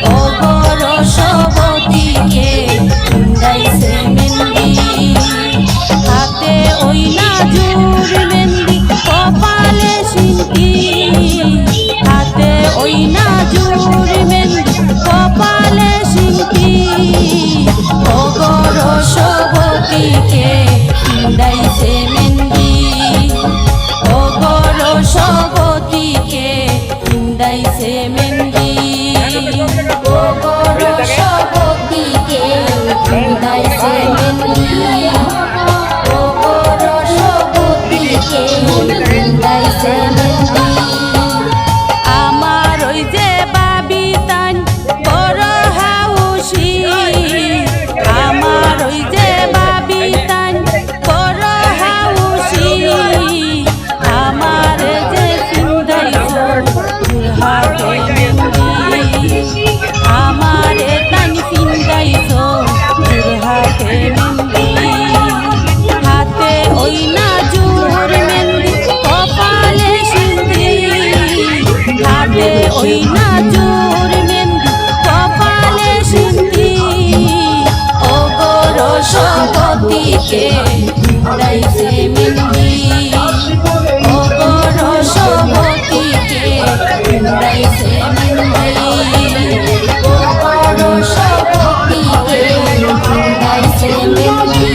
Oh, oh Oh, ওই নাজুর মেন্দি কপালে সিন্ধি। ও রসপতিকে উড়াইছে মেন্দি ও রসপতিকে উড়াইছে মেন্দি ও রসপতিকে উড়াইছে মেন্দি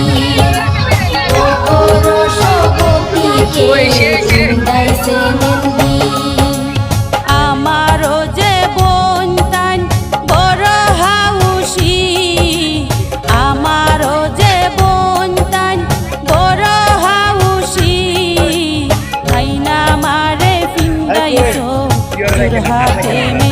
ও রসপতিকে উড়াইছে মেন্দি the heart in